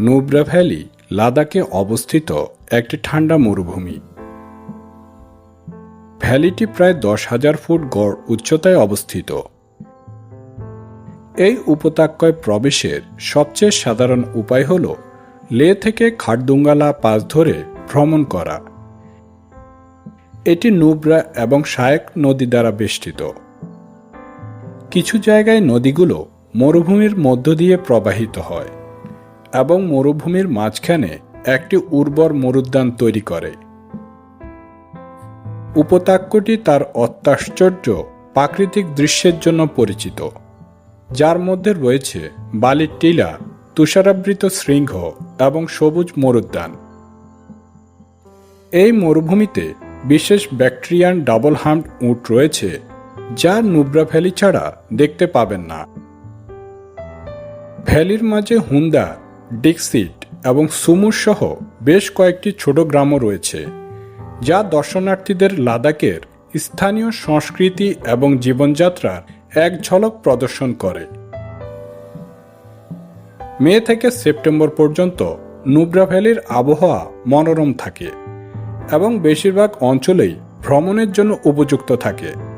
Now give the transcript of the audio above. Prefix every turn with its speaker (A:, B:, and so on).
A: Nubra valley লাদাখে অবস্থিত একটি ঠান্ডা মরুভূমি। ভ্যালিটি প্রায় দশ হাজার ফুট গড় উচ্চতায় অবস্থিত। এই উপত্যকায় প্রবেশের সবচেয়ে সাধারণ উপায় হল লে থেকে খাটদুঙ্গালা পাস ধরে ভ্রমণ করা। এটি নুব্রা এবং শায়েক নদী দ্বারা বেষ্টিত। কিছু জায়গায় নদীগুলো মরুভূমির মধ্য দিয়ে প্রবাহিত হয়। এবং মরুভূমির মাঝখানে একটি উর্বর মরুদ্যান তৈরি করে। উপত্যকাটি তার অত্যাশ্চর্য প্রাকৃতিক দৃশ্যের জন্য পরিচিত, যার মধ্যে রয়েছে বালির টিলা, তুষারাবৃত শৃঙ্গ এবং সবুজ মরুদ্যান। এই মরুভূমিতে বিশেষ ব্যাকটেরিয়ান ডাবল হাম্প উট রয়েছে, যা নুব্রা ভ্যালি ছাড়া দেখতে পাবেন না। ভ্যালির মাঝে হুন্দা ডিক্সিট এবং সুমুর সহ বেশ কয়েকটি ছোট গ্রামও রয়েছে, যা দর্শনার্থীদের লাদাখের স্থানীয় সংস্কৃতি এবং জীবনযাত্রার এক ঝলক প্রদর্শন করে। মে থেকে সেপ্টেম্বর পর্যন্ত নুব্রা ভ্যালির আবহাওয়া মনোরম থাকে এবং বেশিরভাগ অঞ্চলেই ভ্রমণের জন্য উপযুক্ত থাকে।